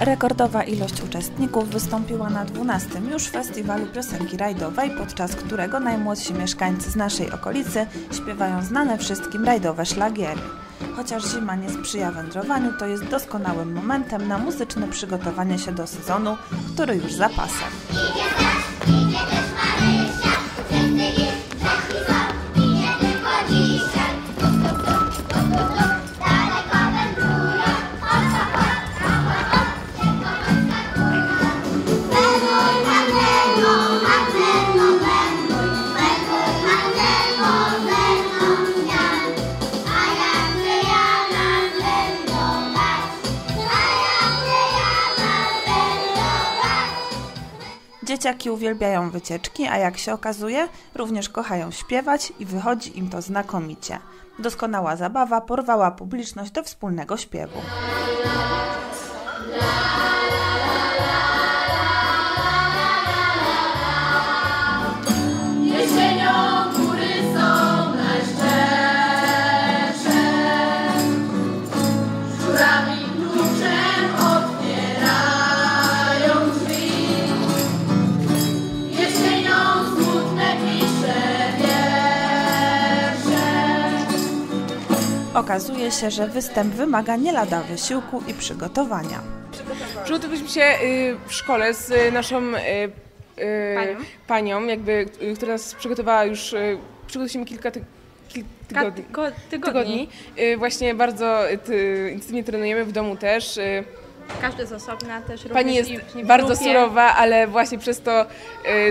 Rekordowa ilość uczestników wystąpiła na 12. już Festiwalu Piosenki Rajdowej, podczas którego najmłodsi mieszkańcy z naszej okolicy śpiewają znane wszystkim rajdowe szlagiery. Chociaż zima nie sprzyja wędrowaniu, to jest doskonałym momentem na muzyczne przygotowanie się do sezonu, który już za pasem. Dzieciaki uwielbiają wycieczki, a jak się okazuje, również kochają śpiewać i wychodzi im to znakomicie. Doskonała zabawa porwała publiczność do wspólnego śpiewu. Okazuje się, że występ wymaga nie lada wysiłku i przygotowania. Przygotowaliśmy się y, w szkole z y, naszą y, panią. panią, jakby, która nas przygotowała już, przygotowaliśmy kilka ty, kil, tygodni. Ka tygodni. tygodni. Właśnie bardzo ty, intensywnie trenujemy w domu też. Każdy z osobna też. Pani jest bardzo surowa, ale właśnie przez to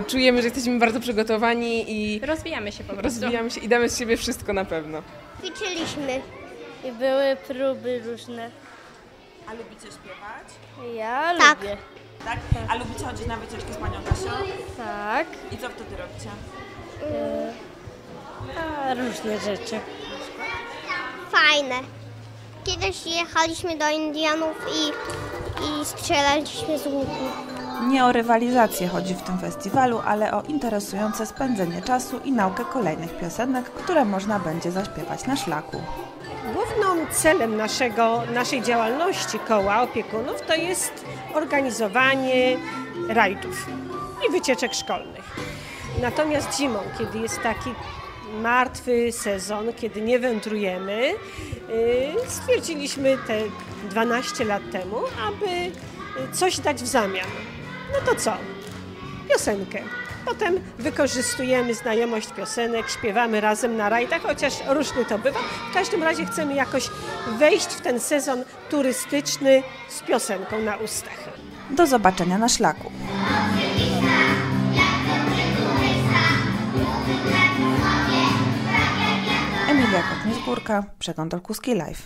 czujemy, że jesteśmy bardzo przygotowani i rozwijamy się po prostu. Rozwijamy się i damy z siebie wszystko na pewno. Ćwiczyliśmy. I były próby różne. A lubicie śpiewać? Ja Tak. lubię. Tak? A lubicie chodzić na wycieczki z panią Kasią? Tak. I co wtedy robicie? A różne rzeczy. Fajne. Kiedyś jechaliśmy do Indianów i, i strzelaliśmy z łuku. Nie o rywalizację chodzi w tym festiwalu, ale o interesujące spędzenie czasu i naukę kolejnych piosenek, które można będzie zaśpiewać na szlaku. Głównym celem naszego, naszej działalności koła opiekunów to jest organizowanie rajdów i wycieczek szkolnych. Natomiast zimą, kiedy jest taki martwy sezon, kiedy nie wędrujemy, yy, stwierdziliśmy te 12 lat temu, aby coś dać w zamian. No to co? Piosenkę. Potem wykorzystujemy znajomość piosenek, śpiewamy razem na rajdach, chociaż różny to bywa. W każdym razie chcemy jakoś wejść w ten sezon turystyczny z piosenką na ustach. Do zobaczenia na szlaku. Emilia Kotniec-Górka, Przegląd Olkuski Live.